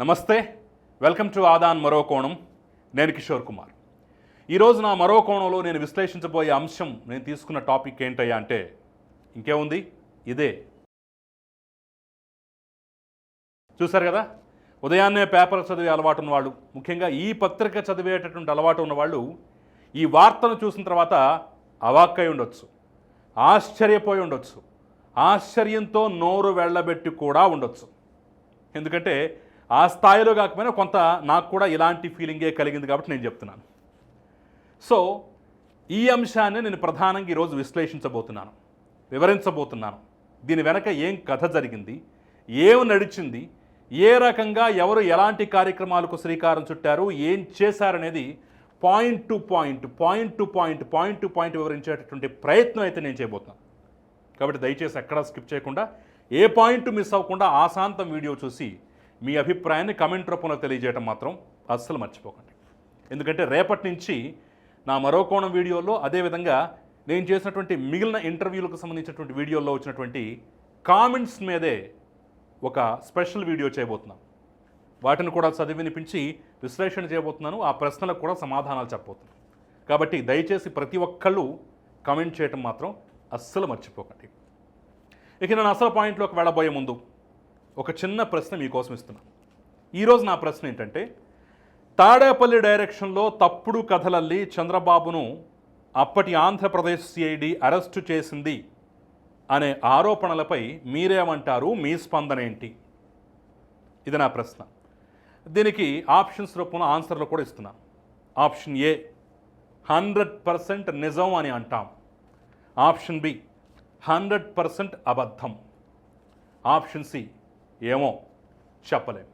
నమస్తే welcome to Aadan మరో కోణం. నేను కిషోర్ కుమార్. ఈరోజు నా మరో కోణంలో నేను విశ్లేషించబోయే అంశం నేను తీసుకున్న టాపిక్ ఏంటయ్యా అంటే ఇంకేముంది? ఇదే. చూశారు కదా? ఉదయాన్నే పేపర్ చదివే అలవాటు ఉన్నవాళ్ళు ముఖ్యంగా ఈ పత్రిక చదివేటటువంటి అలవాటు ఉన్నవాళ్ళు ఈ వార్తను చూసిన తర్వాత అవాక్కై ఉండొచ్చు ఆశ్చర్యపోయి ఉండొచ్చు ఆశ్చర్యంతో నోరు వెళ్ళబెట్టి కూడా ఉండొచ్చు. ఎందుకంటే ఆ స్థాయిలో కాకపోయినా కొంత నాకు కూడా ఇలాంటి ఫీలింగే కలిగింది కాబట్టి నేను చెప్తున్నాను. సో ఈ అంశాన్ని నేను ప్రధానంగా ఈరోజు విశ్లేషించబోతున్నాను వివరించబోతున్నాను. దీని వెనక ఏం కథ జరిగింది ఏం నడిచింది ఏ రకంగా ఎవరు ఎలాంటి కార్యక్రమాలకు శ్రీకారం చుట్టారు ఏం చేశారనేది point to point point to point point to point వివరించేటటువంటి ప్రయత్నం అయితే నేను చేయబోతున్నాను. కాబట్టి దయచేసి ఎక్కడా స్కిప్ చేయకుండా ఏ పాయింట్ మిస్ అవ్వకుండా ఆశాంతం వీడియో చూసి మీ అభిప్రాయాన్ని కమెంట్ రూపంలో తెలియజేయడం మాత్రం అస్సలు మర్చిపోకండి. ఎందుకంటే రేపటి నుంచి నా మరో కోణం వీడియోలో అదేవిధంగా నేను చేసినటువంటి మిగిలిన ఇంటర్వ్యూలకు సంబంధించినటువంటి వీడియోల్లో వచ్చినటువంటి కామెంట్స్ మీదే ఒక స్పెషల్ వీడియో చేయబోతున్నాం. వాటిని కూడా చదివి వినిపించి విశ్లేషణ చేయబోతున్నాను. ఆ ప్రశ్నలకు కూడా సమాధానాలు చెప్పబోతున్నాను కాబట్టి దయచేసి ప్రతి ఒక్కళ్ళు కమెంట్ చేయటం మాత్రం అస్సలు మర్చిపోకండి. ఇక నేను అసలు పాయింట్లోకి వెళ్ళబోయే ముందు ఒక చిన్న ప్రశ్న మీకోసం ఇస్తున్నాను ఈరోజు నా ప్రశ్న ఏంటంటే తాడేపల్లి డైరెక్షన్లో తప్పుడు కథలల్లి చంద్రబాబును అప్పటి ఆంధ్రప్రదేశ్ సిఐడి అరెస్టు చేసింది అనే ఆరోపణలపై మీరేమంటారు మీ స్పందన ఏంటి? ఇది నా ప్రశ్న. దీనికి ఆప్షన్స్ రూపంలో ఆన్సర్లు కూడా ఇస్తున్నా. ఆప్షన్ ఏ హండ్రెడ్ పర్సెంట్ నిజం అని అంటాం. ఆప్షన్ బి హండ్రెడ్ పర్సెంట్ అబద్ధం. ఆప్షన్ సి ఏమో చెప్పలేం.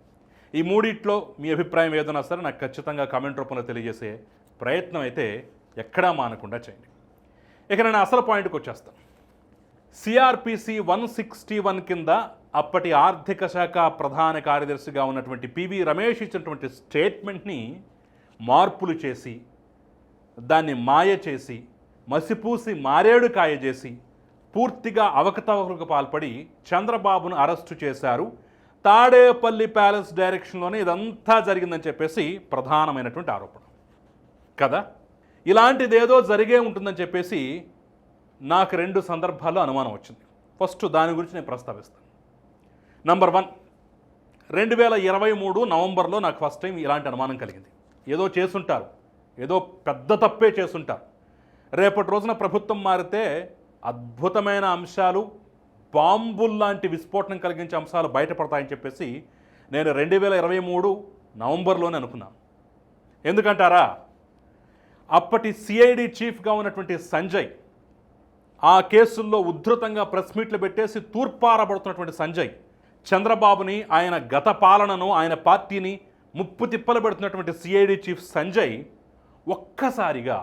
ఈ మూడిట్లో మీ అభిప్రాయం ఏదైనా సరే నాకు ఖచ్చితంగా కామెంట్ రూపంలో తెలియజేసే ప్రయత్నం అయితే ఎక్కడా మానకుండా చేయండి. ఇక నేను అసలు పాయింట్కి వచ్చేస్తాను. సిఆర్పిసి వన్ సిక్స్టీ వన్ కింద అప్పటి ఆర్థిక శాఖ ప్రధాన కార్యదర్శిగా ఉన్నటువంటి పివి రమేష్ ఇచ్చినటువంటి స్టేట్మెంట్ని మార్పులు చేసి దాన్ని మాయ చేసి మసిపూసి మారేడు కాయ చేసి పూర్తిగా అవకతవకలకు పాల్పడి చంద్రబాబును అరెస్టు చేశారు. తాడేపల్లి ప్యాలెస్ డైరెక్షన్లోనే ఇదంతా జరిగిందని చెప్పేసి ప్రధానమైనటువంటి ఆరోపణ. కదా? ఇలాంటిదేదో జరిగే ఉంటుందని చెప్పేసి నాకు రెండు సందర్భాల్లో అనుమానం వచ్చింది. ఫస్ట్ దాని గురించి నేను ప్రస్తావిస్తాను. నంబర్ వన్ రెండు వేల ఇరవై మూడు నవంబర్లో నాకు ఫస్ట్ టైం ఇలాంటి అనుమానం కలిగింది. ఏదో చేసుంటారు. ఏదో పెద్ద తప్పే చేసుంటారు. రేపటి రోజున ప్రభుత్వం మారితే అద్భుతమైన అంశాలు బాంబుల్లాంటి విస్ఫోటనం కలిగించే అంశాలు బయటపడతాయని చెప్పేసి నేను రెండు వేల ఇరవై మూడు నవంబర్లోనే అనుకున్నాను. ఎందుకంటారా? అప్పటి సిఐడి చీఫ్గా ఉన్నటువంటి సంజయ్ ఆ కేసుల్లో ఉద్ధృతంగా ప్రెస్ మీట్లు పెట్టేసి తూర్పారబడుతున్నటువంటి సంజయ్ చంద్రబాబుని ఆయన గత పాలనను ఆయన పార్టీని ముప్పు తిప్పలు పెడుతున్నటువంటి సిఐడి చీఫ్ సంజయ్ ఒక్కసారిగా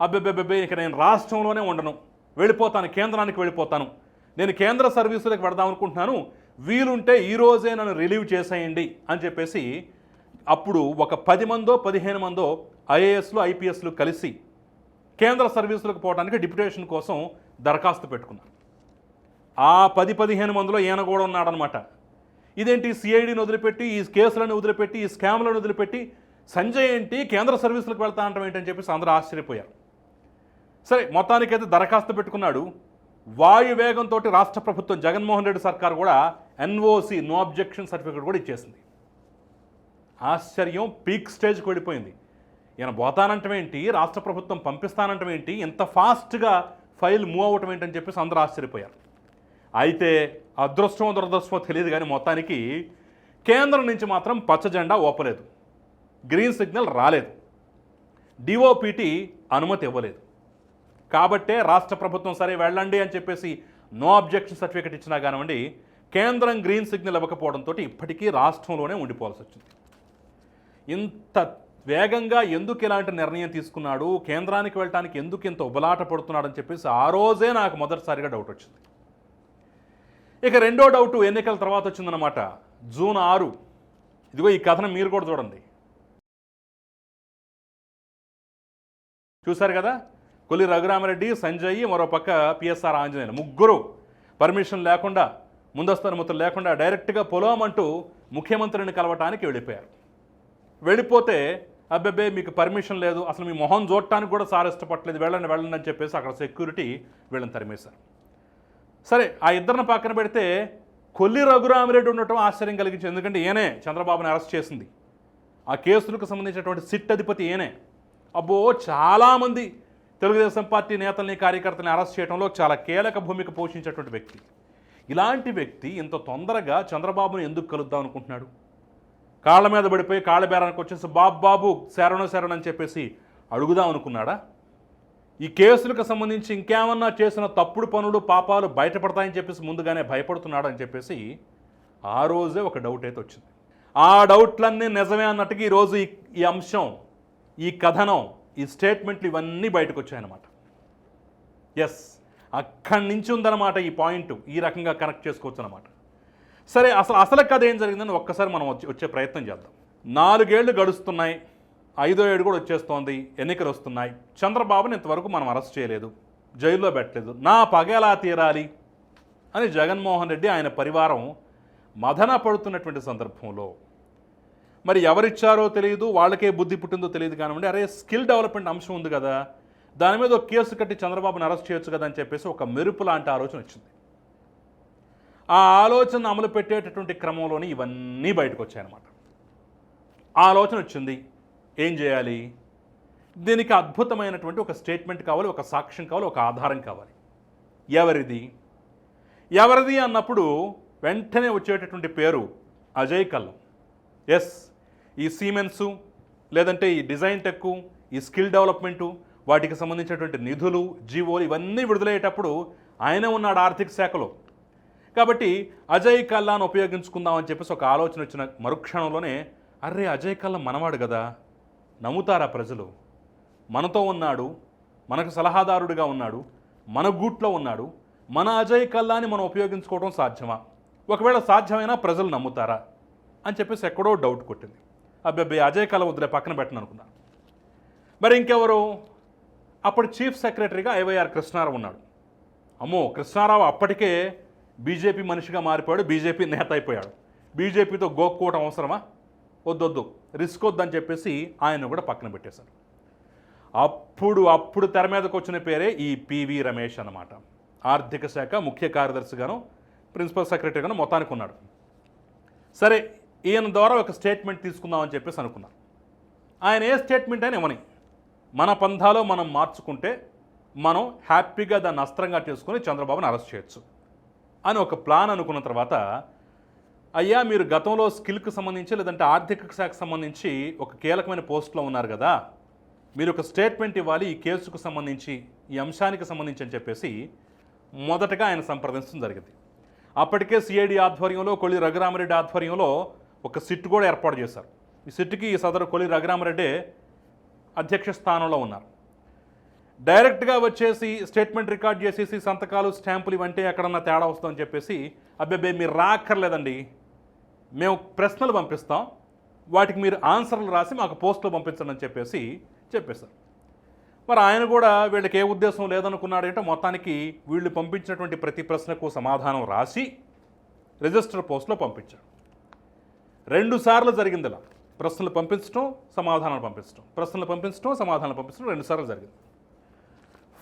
అబ్బెబ్బెబ్బెబ్బే ఇక నేను రాష్ట్రంలోనే ఉండను. వెళ్ళిపోతాను కేంద్రానికి వెళ్ళిపోతాను. నేను కేంద్ర సర్వీసులకు పెడదాం అనుకుంటున్నాను. వీలుంటే ఈ రోజే నన్ను రిలీవ్ చేసేయండి అని చెప్పేసి అప్పుడు ఒక పది మందో పదిహేను మందో ఐఏఎస్లు ఐపీఎస్లు కలిసి కేంద్ర సర్వీసులకు పోవడానికి డిప్యుటేషన్ కోసం దరఖాస్తు పెట్టుకున్నారు ఆ పది పదిహేను మందిలో ఈయన కూడా ఉన్నాడనమాట ఇదేంటి సిఐడిని వదిలిపెట్టి ఈ కేసులను వదిలిపెట్టి ఈ స్కామ్లను వదిలిపెట్టి సంజయ్ ఏంటి కేంద్ర సర్వీసులకు వెళ్తా అంటాం ఏంటని చెప్పేసి అందరూ ఆశ్చర్యపోయారు. సరే మొత్తానికైతే దరఖాస్తు పెట్టుకున్నాడు. వాయువేగంతో రాష్ట్ర ప్రభుత్వం జగన్మోహన్ రెడ్డి సర్కార్ కూడా ఎన్ఓసి నో అబ్జెక్షన్ సర్టిఫికేట్ కూడా ఇచ్చేసింది. ఆశ్చర్యం పీక్ స్టేజ్కి వెళ్ళిపోయింది. ఈయన పోతానంటం ఏంటి రాష్ట్ర ప్రభుత్వం పంపిస్తానంటం ఏంటి ఇంత ఫాస్ట్గా ఫైల్ మూవ్ అవటం ఏంటని చెప్పేసి అందరూ ఆశ్చర్యపోయారు. అయితే అదృష్టమో దురదృష్టమో తెలియదు కానీ మొత్తానికి కేంద్రం నుంచి మాత్రం పచ్చ జెండా ఓపలేదు గ్రీన్ సిగ్నల్ రాలేదు. డిఓపిటి అనుమతి ఇవ్వలేదు. కాబట్టే రాష్ట్ర ప్రభుత్వం సరే వెళ్ళండి అని చెప్పేసి నో అబ్జెక్షన్ సర్టిఫికేట్ ఇచ్చినా కానివ్వండి కేంద్రం గ్రీన్ సిగ్నల్ ఇవ్వకపోవడంతో ఇప్పటికీ రాష్ట్రంలోనే ఉండిపోవాల్సి వచ్చింది. ఇంత వేగంగా ఎందుకు ఇలాంటి నిర్ణయం తీసుకున్నాడు కేంద్రానికి వెళ్ళటానికి ఎందుకు ఇంత ఉబలాట పడుతున్నాడని చెప్పేసి ఆ రోజే నాకు మొదటిసారిగా డౌట్ వచ్చింది. ఇక రెండో డౌట్ ఎన్నికల తర్వాత వచ్చిందనమాట జూన్ ఆరు. ఇదిగో ఈ కథను మీరు కూడా చూడండి. చూశారు కదా? కొల్లి రఘురామరెడ్డి సంజయ్ మరో పక్క పిఎస్ఆర్ ఆంజనేయులు. ముగ్గురు పర్మిషన్ లేకుండా ముందస్తు అనుమతులు లేకుండా డైరెక్ట్గా పొలం అంటూ ముఖ్యమంత్రిని కలవటానికి వెళ్ళిపోయారు. వెళ్ళిపోతే అబ్బబ్బే మీకు పర్మిషన్ లేదు అసలు మీ మొహం చూడటానికి కూడా సార్ ఇష్టపడలేదు వెళ్ళండి వెళ్ళండి అని చెప్పేసి అక్కడ సెక్యూరిటీ వీళ్ళని తరిమేశారు. సరే ఆ ఇద్దరిని పక్కన పెడితే కొల్లి రఘురామరెడ్డి ఉండటం ఆశ్చర్యం కలిగించింది. ఎందుకంటే ఈయనే చంద్రబాబుని అరెస్ట్ చేసింది. ఆ కేసులకు సంబంధించినటువంటి సిట్ అధిపతి ఈయనే. అబ్బో చాలామంది తెలుగుదేశం పార్టీ నేతల్ని కార్యకర్తల్ని అరెస్ట్ చేయడంలో చాలా కీలక భూమిక పోషించేటువంటి వ్యక్తి. ఇలాంటి వ్యక్తి ఇంత తొందరగా చంద్రబాబును ఎందుకు కలుద్దాం అనుకుంటున్నాడు? కాళ్ళ మీద పడిపోయి కాళ్ళ బేరానికి వచ్చేసి బాబు బాబు శరణు శరణ్ అని చెప్పేసి అడుగుదాం అనుకున్నాడా? ఈ కేసులకు సంబంధించి ఇంకేమన్నా చేసిన తప్పుడు పనులు పాపాలు బయటపడతాయని చెప్పేసి ముందుగానే భయపడుతున్నాడు అని చెప్పేసి ఆ రోజే ఒక డౌట్ అయితే వచ్చింది. ఆ డౌట్లన్నీ నిజమే అన్నట్టుగా ఈరోజు ఈ ఈ అంశం ఈ కథనం ఈ స్టేట్మెంట్లు ఇవన్నీ బయటకు వచ్చాయన్నమాట ఎస్ అక్కడి నుంచి ఉందన్నమాట ఈ పాయింట్ ఈ రకంగా కనెక్ట్ చేసుకోవచ్చు అనమాట సరే అసలు అసలు కథ ఏం జరిగిందని ఒక్కసారి మనం వచ్చి వచ్చే ప్రయత్నం చేద్దాం. నాలుగేళ్ళు గడుస్తున్నాయి. ఐదో ఏడు కూడా వచ్చేస్తోంది. ఎన్నికలు వస్తున్నాయి. చంద్రబాబుని ఇంతవరకు మనం అరెస్ట్ చేయలేదు. జైల్లో పెట్టలేదు. నా పగ ఎలా తీరాలి? అని జగన్మోహన్ రెడ్డి ఆయన పరివారం మదన పడుతున్నటువంటి సందర్భంలో మరి ఎవరిచ్చారో తెలియదు వాళ్ళకే బుద్ధి పుట్టిందో తెలియదు కానివ్వండి అరే స్కిల్ డెవలప్మెంట్ అంశం ఉంది కదా దాని మీద ఒక కేసు కట్టి చంద్రబాబుని అరెస్ట్ చేయొచ్చు కదా అని చెప్పేసి ఒక మెరుపు లాంటి ఆలోచన వచ్చింది. ఆ ఆలోచన అమలు పెట్టేటటువంటి క్రమంలోనే ఇవన్నీ బయటకు వచ్చాయన్నమాట. ఆ ఆలోచన వచ్చింది ఏం చేయాలి? దీనికి అద్భుతమైనటువంటి ఒక స్టేట్మెంట్ కావాలి ఒక సాక్ష్యం కావాలి ఒక ఆధారం కావాలి. ఎవరిది? ఎవరిది అన్నప్పుడు వెంటనే వచ్చేటటువంటి పేరు అజయ్ కల్లం. ఎస్ ఈ సీమెన్సు లేదంటే ఈ డిజైన్ టెక్ ఈ స్కిల్ డెవలప్మెంటు వాటికి సంబంధించినటువంటి నిధులు జీవోలు ఇవన్నీ విడుదలయ్యేటప్పుడు ఆయన ఉన్నాడు ఆర్థిక శాఖలో. కాబట్టి అజయ్ కల్లాను ఉపయోగించుకుందాం అని చెప్పేసి ఒక ఆలోచన వచ్చిన మరుక్షణంలోనే అర్రే అజయ్ కల్లా మనవాడు కదా నమ్ముతారా ప్రజలు? మనతో ఉన్నాడు మనకు సలహాదారుడిగా ఉన్నాడు మన గూట్లో ఉన్నాడు మన అజయ్ కల్లాని మనం ఉపయోగించుకోవడం సాధ్యమా? ఒకవేళ సాధ్యమైనా ప్రజలు నమ్ముతారా? అని చెప్పేసి ఎక్కడో డౌట్ కొట్టింది. అబ్బాయి అజయ్ కళ వద్దులే పక్కన పెట్టను అనుకున్నా. మరి ఇంకెవరు? అప్పుడు చీఫ్ సెక్రటరీగా ఐవైఆర్ కృష్ణారావు ఉన్నాడు. అమ్మో కృష్ణారావు అప్పటికే బీజేపీ మనిషిగా మారిపోయాడు బీజేపీ నేత అయిపోయాడు. బీజేపీతో గోక్కోవటం అవసరమా? వద్దొద్దు రిస్క్ వద్దని చెప్పేసి ఆయన కూడా పక్కన పెట్టేశారు. అప్పుడు అప్పుడు తెర మీదకు వచ్చిన పేరే ఈ పివి రమేష్ అన్నమాట. ఆర్థిక శాఖ ముఖ్య కార్యదర్శిగాను ప్రిన్సిపల్ సెక్రటరీగాను మొత్తానికి ఉన్నాడు. సరే ఈయన ద్వారా ఒక స్టేట్మెంట్ తీసుకుందామని చెప్పేసి అనుకున్నారు ఆయన ఏ స్టేట్మెంట్ అయినా ఇవ్వని. మన పంధాలో మనం మార్చుకుంటే మనం హ్యాపీగా దాన్ని అస్త్రంగా చేసుకుని చంద్రబాబుని అరెస్ట్ చేయొచ్చు అని ఒక ప్లాన్ అనుకున్న తర్వాత అయ్యా మీరు గతంలో స్కిల్కి సంబంధించి లేదంటే ఆర్థిక శాఖకు సంబంధించి ఒక కీలకమైన పోస్ట్లో ఉన్నారు కదా మీరు ఒక స్టేట్మెంట్ ఇవ్వాలి ఈ కేసుకు సంబంధించి ఈ అంశానికి సంబంధించి అని చెప్పేసి మొదటగా ఆయన సంప్రదించడం జరిగింది. అప్పటికే సిఐడి ఆధ్వర్యంలో కొల్లి రఘురామరెడ్డి ఆధ్వర్యంలో ఒక సిట్ కూడా ఏర్పాటు చేశారు. ఈ సిట్కి ఈ సదరు కొలి రఘురామరెడ్డి అధ్యక్ష స్థానంలో ఉన్నారు. డైరెక్ట్గా వచ్చేసి స్టేట్మెంట్ రికార్డ్ చేసేసి సంతకాలు స్టాంపులు ఇవంటే ఎక్కడన్నా తేడా వస్తుందని చెప్పేసి అబ్బాయి మీరు రాక్కర్లేదండి. మేము ప్రశ్నలు పంపిస్తాం. వాటికి మీరు ఆన్సర్లు రాసి మాకు పోస్టులు పంపించండి అని చెప్పేసి చెప్పేశారు. మరి ఆయన కూడా వీళ్ళకి ఏ ఉద్దేశం లేదనుకున్నాడంటే మొత్తానికి వీళ్ళు పంపించినటువంటి ప్రతి ప్రశ్నకు సమాధానం రాసి రిజిస్టర్ పోస్ట్లో పంపించాడు రెండు సార్లు జరిగింది ఇలా ప్రశ్నలు పంపించడం సమాధానాలు పంపించడం ప్రశ్నలు పంపించడం సమాధానాలు పంపించడం రెండు సార్లు జరిగింది.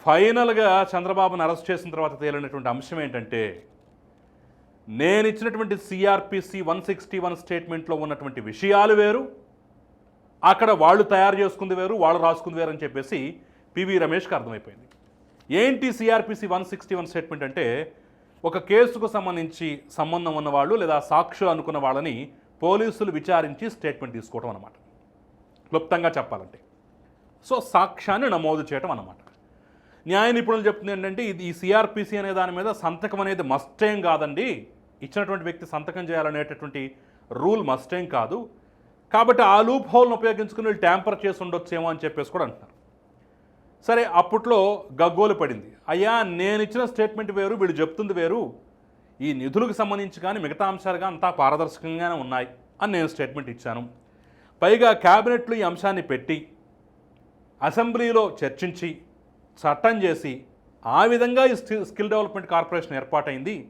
ఫైనల్గా చంద్రబాబును అరెస్ట్ చేసిన తర్వాత తేలినటువంటి అంశం ఏంటంటే నేను ఇచ్చినటువంటి C R P C one sixty one స్టేట్మెంట్లో ఉన్నటువంటి విషయాలు వేరు అక్కడ వాళ్ళు తయారు చేసుకుంది వేరు వాళ్ళు రాసుకుంది వేరు అని చెప్పేసి పివి రమేష్కి అర్థమైపోయింది. ఏంటి CrPC one sixty one statement అంటే ఒక కేసుకు సంబంధించి సంబంధం ఉన్నవాళ్ళు లేదా సాక్షులు అనుకున్న వాళ్ళని పోలీసులు విచారించి స్టేట్మెంట్ తీసుకోవడం అన్నమాట. క్లుప్తంగా చెప్పాలంటే. సో సాక్ష్యాన్ని నమోదు చేయటం అన్నమాట. న్యాయ నిపుణులు చెప్తుంది ఏంటంటే ఇది ఈ సిఆర్పిసి అనే దాని మీద సంతకం అనేది మస్టేం కాదండి. ఇచ్చినటువంటి వ్యక్తి సంతకం చేయాలనేటటువంటి రూల్ మస్టేం కాదు. కాబట్టి ఆ లూప్ హోల్ను ఉపయోగించుకుని వీళ్ళు ట్యాంపర్ చేసి ఉండొచ్చేమో అని చెప్పేసి కూడా అంటున్నారు. సరే అప్పట్లో గగ్గోలు పడింది. అయ్యా నేను ఇచ్చిన స్టేట్మెంట్ వేరు వీళ్ళు చెప్తుంది వేరు. ఈ నిధులకు సంబంధించి కానీ మిగతా అంశాలుగా అంతా పారదర్శకంగానే ఉన్నాయి అని నేను స్టేట్మెంట్ ఇచ్చాను. పైగా క్యాబినెట్లు ఈ అంశాన్ని పెట్టి అసెంబ్లీలో చర్చించి చట్టం చేసి ఆ విధంగా ఈ స్కిల్ స్కిల్ డెవలప్మెంట్ కార్పొరేషన్ ఏర్పాటైంది.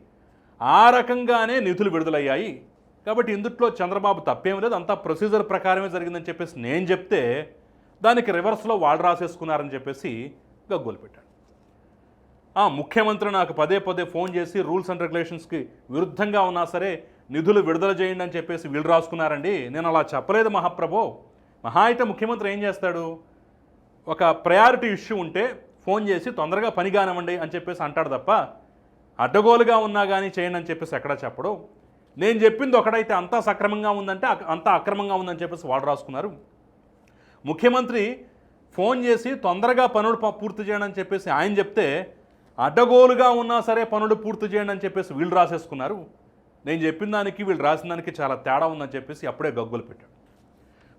ఆ రకంగానే నిధులు విడుదలయ్యాయి. కాబట్టి ఇందుట్లో చంద్రబాబు తప్పేం లేదు. అంతా ప్రొసీజర్ ప్రకారమే జరిగిందని చెప్పేసి నేను చెప్తే దానికి రివర్స్లో వాళ్ళు రాసేసుకున్నారని చెప్పేసి గగ్గోలు పెట్టాడు. ముఖ్యమంత్రి నాకు పదే పదే ఫోన్ చేసి రూల్స్ అండ్ రెగ్యులేషన్స్కి విరుద్ధంగా ఉన్నా సరే నిధులు విడుదల చేయండి అని చెప్పేసి వీళ్ళు రాసుకున్నారండి. నేను అలా చెప్పలేదు మహాప్రభో. మహా అయితే ముఖ్యమంత్రి ఏం చేస్తాడు? ఒక ప్రయారిటీ ఇష్యూ ఉంటే ఫోన్ చేసి తొందరగా పని కానివ్వండి అని చెప్పేసి అంటాడు తప్ప అడ్డగోలుగా ఉన్నా కానీ చేయండి అని చెప్పేసి ఎక్కడా చెప్పడు. నేను చెప్పింది ఒకటైతే అంతా సక్రమంగా ఉందంటే అంతా అక్రమంగా ఉందని చెప్పేసి వాడు రాసుకున్నారు. ముఖ్యమంత్రి ఫోన్ చేసి తొందరగా పనులు ప- పూర్తి చేయడం అని చెప్పేసి ఆయన చెప్తే అడ్డగోలుగా ఉన్నా సరే పనులు పూర్తి చేయండి అని చెప్పేసి వీళ్ళు రాసేసుకున్నారు. నేను చెప్పిన దానికి వీళ్ళు రాసిన దానికి చాలా తేడా ఉందని చెప్పేసి అప్పుడే గగ్గులు పెట్టాడు.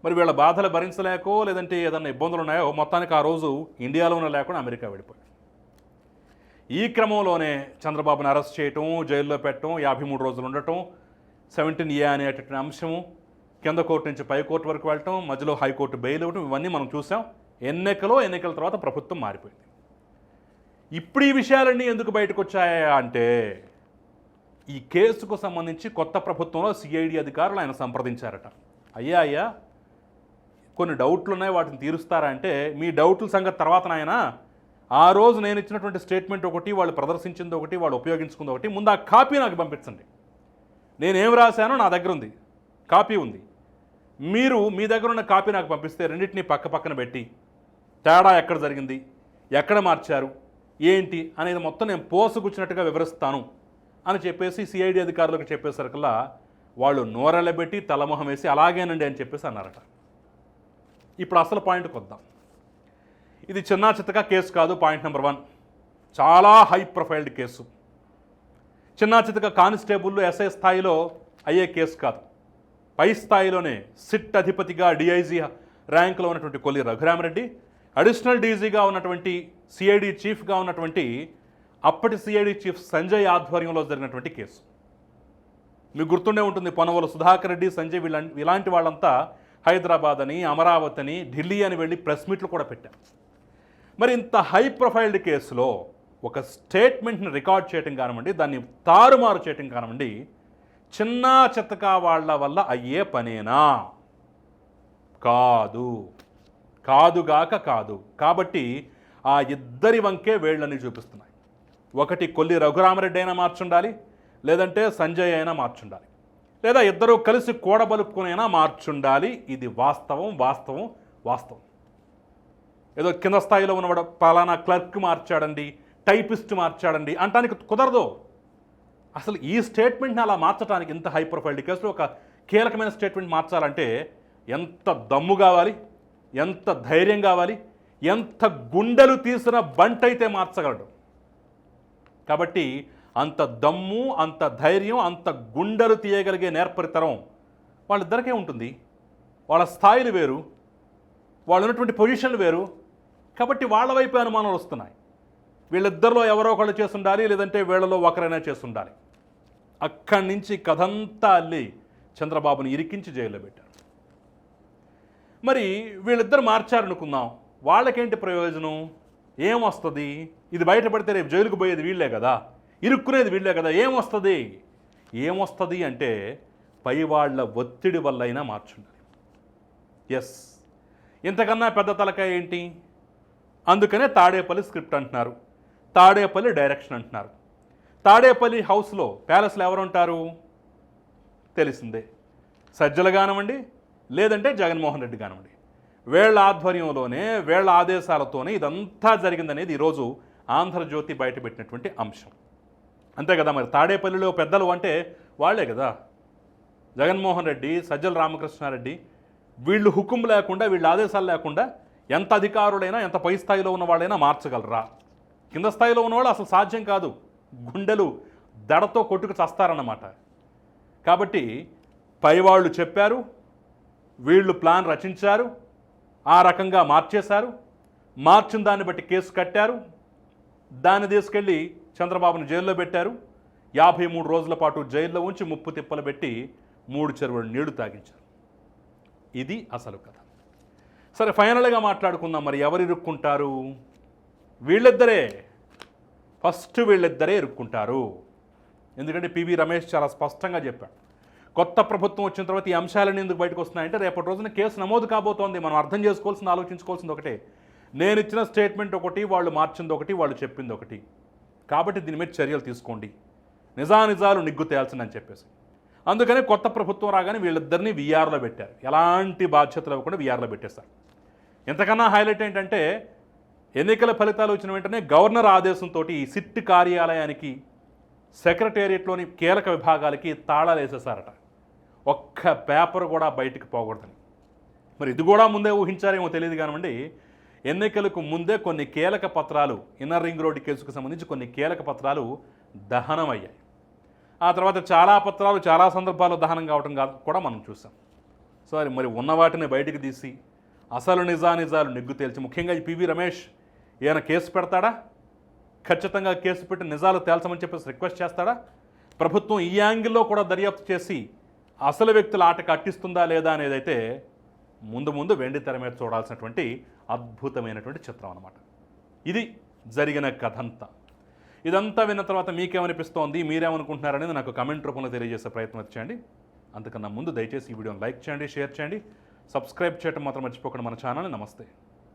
మరి వీళ్ళ బాధలు భరించలేకో లేదంటే ఏదన్నా ఇబ్బందులు ఉన్నాయో మొత్తానికి ఆ రోజు ఇండియాలోనే లేకుండా అమెరికా వెళ్ళిపోయాడు. ఈ క్రమంలోనే చంద్రబాబును అరెస్ట్ చేయటం జైల్లో పెట్టడం యాభై మూడు రోజులు ఉండటం సెవెంటీన్ ఏ అనేటటువంటి అంశము కింద కోర్టు నుంచి పై కోర్టు వరకు వెళ్ళటం మధ్యలో హైకోర్టు బెయిల్ ఇవ్వటం ఇవన్నీ మనం చూసాం. ఎన్నికలో ఎన్నికల తర్వాత ప్రభుత్వం మారిపోయింది. ఇప్పుడు ఈ విషయాలన్నీ ఎందుకు బయటకు వచ్చాయా అంటే ఈ కేసుకు సంబంధించి కొత్త ప్రభుత్వంలో సిఐడి అధికారులు ఆయన సంప్రదించారట. అయ్యా అయ్యా కొన్ని డౌట్లు ఉన్నాయి వాటిని తీరుస్తారా అంటే మీ డౌట్ల సంగతి తర్వాత నాయన ఆ రోజు నేను ఇచ్చినటువంటి స్టేట్మెంట్ ఒకటి వాళ్ళు ప్రదర్శించింది ఒకటి వాళ్ళు ఉపయోగించుకుంది ఒకటి ముందు ఆ కాపీ నాకు పంపించండి. నేనేం రాశానో నా దగ్గర ఉంది కాపీ ఉంది. మీరు మీ దగ్గర ఉన్న కాపీ నాకు పంపిస్తే రెండింటినీ పక్క పక్కన పెట్టి తేడా ఎక్కడ జరిగింది ఎక్కడ మార్చారు ఏంటి అనేది మొత్తం నేను పోసుగుచ్చినట్టుగా వివరిస్తాను అని చెప్పేసి సిఐడి అధికారులకు చెప్పేసరికల్లా వాళ్ళు నోరెళ్ళబెట్టి తలమొహం వేసి అలాగేనండి అని చెప్పేసి అన్నారట. ఇప్పుడు అసలు పాయింట్కి వద్దాం. ఇది చిన్న చిత్తగా కేసు కాదు పాయింట్ నెంబర్ వన్. చాలా హై ప్రొఫైల్డ్ కేసు. చిన్న చిత్తగా కానిస్టేబుల్ ఎస్ఐ స్థాయిలో అయ్యే కేసు కాదు. పై స్థాయిలోనే సిట్ అధిపతిగా డిఐజీ ర్యాంకులో ఉన్నటువంటి కొల్లి రఘురామరెడ్డి అడిషనల్ డీజీగా ఉన్నటువంటి సిఐడి చీఫ్గా ఉన్నటువంటి అప్పటి సిఐడి చీఫ్ సంజయ్ ఆధ్వర్యంలో జరిగినటువంటి కేసు. మీకు గుర్తుండే ఉంటుంది పొనవలు సుధాకర్ రెడ్డి సంజయ్ వీళ్ళ ఇలాంటి వాళ్ళంతా హైదరాబాద్ అని అమరావతి అని ఢిల్లీ అని వెళ్ళి ప్రెస్ మీట్లు కూడా పెట్టారు. మరి ఇంత హై ప్రొఫైల్డ్ కేసులో ఒక స్టేట్మెంట్ని రికార్డ్ చేయటం కానివ్వండి దాన్ని తారుమారు చేయటం కానివ్వండి చిన్న చిత్తకా వాళ్ళ వల్ల అయ్యే పనేనా? కాదు. కాదుగాక కాదు. కాబట్టి ఆ ఇద్దరి వంకే వేళ్ళని చూపిస్తున్నాయి. ఒకటి కొల్లి రఘురామరెడ్డి అయినా మార్చుండాలి లేదంటే సంజయ్ అయినా మార్చుండాలి లేదా ఇద్దరూ కలిసి కూడబలుపుకునైనా మార్చుండాలి. ఇది వాస్తవం వాస్తవం వాస్తవం. ఏదో కింద స్థాయిలో ఉన్నవాడు పలానా క్లర్క్ మార్చాడండి టైపిస్ట్ మార్చాడండి అంటానికి కుదరదు. అసలు ఈ స్టేట్మెంట్ని అలా మార్చడానికి ఇంత హై ప్రొఫైల్డ్ కేసులో ఒక కీలకమైన స్టేట్మెంట్ మార్చాలంటే ఎంత దమ్ము కావాలి? ఎంత ధైర్యం కావాలి? ఎంత గుండెలు తీసిన బంటైతే మార్చగలడు? కాబట్టి అంత దమ్ము అంత ధైర్యం అంత గుండెలు తీయగలిగే నేర్పరితరం వాళ్ళిద్దరికే ఉంటుంది. వాళ్ళ స్థాయిలు వేరు. వాళ్ళు ఉన్నటువంటి పొజిషన్లు వేరు. కాబట్టి వాళ్ళ వైపు అనుమానాలు వస్తున్నాయి. వీళ్ళిద్దరిలో ఎవరో ఒకళ్ళు చేస్తుండాలి లేదంటే వీళ్ళలో ఒకరైనా చేస్తుండాలి. అక్కడి నుంచి కథంతా అల్లి చంద్రబాబుని ఇరికించి జైల్లో పెట్టారు. మరి వీళ్ళిద్దరు మార్చారనుకుందాం. వాళ్ళకేంటి ప్రయోజనం? ఏమొస్తుంది? ఇది బయటపడితే రేపు జైలుకు పోయేది వీళ్ళే కదా. ఇరుక్కునేది వీళ్ళే కదా. ఏమొస్తుంది? ఏమొస్తుంది అంటే పై వాళ్ళ ఒత్తిడి వల్ల అయినా మార్చుండాలి. ఎస్ ఇంతకన్నా పెద్ద తలకాయ ఏంటి? అందుకనే తాడేపల్లి స్క్రిప్ట్ అంటున్నారు. తాడేపల్లి డైరెక్షన్ అంటున్నారు. తాడేపల్లి హౌస్లో ప్యాలెస్లో ఎవరుంటారు? తెలిసిందే. సజ్జలు కానివ్వండి లేదంటే జగన్మోహన్ రెడ్డి కానివ్వండి. వీళ్ళ ఆధ్వర్యంలోనే వీళ్ళ ఆదేశాలతోనే ఇదంతా జరిగిందనేది ఈరోజు ఆంధ్రజ్యోతి బయటపెట్టినటువంటి అంశం. అంతే కదా మరి తాడేపల్లిలో పెద్దలు అంటే వాళ్ళే కదా. జగన్మోహన్ రెడ్డి సజ్జల రామకృష్ణారెడ్డి వీళ్ళు హుకుం లేకుండా వీళ్ళ ఆదేశాలు లేకుండా ఎంత అధికారులైనా ఎంత పై స్థాయిలో ఉన్న వాళ్ళైనా మార్చగలరా? కింద స్థాయిలో ఉన్నవాళ్ళు అసలు సాధ్యం కాదు. గుండెలు దడతో కొట్టుకు చస్తారన్నమాట. కాబట్టి పైవాళ్ళు చెప్పారు వీళ్ళు ప్లాన్ రచించారు ఆ రకంగా మార్చేశారు మార్చిన దాన్ని బట్టి కేసు కట్టారు దాన్ని తీసుకెళ్ళి చంద్రబాబును జైల్లో పెట్టారు యాభై మూడు రోజుల పాటు జైల్లో ఉంచి ముప్పు తిప్పలు పెట్టి మూడు చెరువులు నీళ్ళు తాగించారు. ఇది అసలు కథ. సరే ఫైనల్గా మాట్లాడుకుందాం మరి ఎవరు ఇరుక్కుంటారు? వీళ్ళిద్దరే. ఫస్ట్ వీళ్ళిద్దరే ఇరుక్కుంటారు. ఎందుకంటే పివి రమేష్ చాలా స్పష్టంగా చెప్పాడు. కొత్త ప్రభుత్వం వచ్చిన తర్వాత ఈ అంశాలన్నీ ఎందుకు బయటకు వస్తున్నాయంటే రేపటి రోజున కేసు నమోదు కాబోతోంది. మనం అర్థం చేసుకోవాల్సింది ఆలోచించుకోవాల్సింది ఒకటే. నేను ఇచ్చిన స్టేట్మెంట్ ఒకటి వాళ్ళు మార్చింది ఒకటి వాళ్ళు చెప్పింది ఒకటి. కాబట్టి దీని మీద చర్యలు తీసుకోండి. నిజానిజాలు నిగ్గు తేల్చండి అని చెప్పేసి. అందుకనే కొత్త ప్రభుత్వం రాగానే వీళ్ళిద్దరిని వీఆర్లో పెట్టారు. ఎలాంటి బాధ్యతలు ఇవ్వకుండా వీఆర్లో పెట్టేస్తారు ఎంతకన్నా హైలైట్ ఏంటంటే ఎన్నికల ఫలితాలు వచ్చిన వెంటనే గవర్నర్ ఆదేశంతో ఈ సిట్ కార్యాలయానికి సెక్రటేరియట్లోని కీలక విభాగాలకి తాళాలు వేసేసారట ఒక్క పేపర్ కూడా బయటికి పోకూడదని మరి ఇది కూడా ముందే ఊహించారేమో తెలియదు కానివ్వండి ఎన్నికలకు ముందే కొన్ని కీలక పత్రాలు ఇన్నర్ రింగ్ రోడ్డు కేసుకు సంబంధించి కొన్ని కీలక పత్రాలు దహనమయ్యాయి. ఆ తర్వాత చాలా పత్రాలు చాలా సందర్భాల్లో దహనం కావటం కూడా మనం చూసాం. సో మరి ఉన్న వాటిని బయటికి తీసి అసలు నిజానిజాలు నిగ్గు తేల్చి ముఖ్యంగా ఈ పివి రమేష్ ఈయన కేసు పెడతాడా? ఖచ్చితంగా కేసు పెట్టి నిజాలు తేల్చమని చెప్పేసి రిక్వెస్ట్ చేస్తాడా? ప్రభుత్వం ఈ యాంగిల్లో కూడా దర్యాప్తు చేసి అసలు వ్యక్తుల ఆట కట్టిస్తుందా లేదా అనేదైతే ముందు ముందు వెండి తెర మీద చూడాల్సినటువంటి అద్భుతమైనటువంటి చిత్రం అనమాట ఇది జరిగిన కథంతా. ఇదంతా విన్న తర్వాత మీకేమనిపిస్తోంది? మీరేమనుకుంటున్నారనేది నాకు కమెంట్ రూపంలో తెలియజేసే ప్రయత్నం చేయండి. అంతకన్నా ముందు దయచేసి ఈ వీడియోని లైక్ చేయండి షేర్ చేయండి. సబ్స్క్రైబ్ చేయడం మాత్రం మర్చిపోకండి మన ఛానల్ నమస్తే.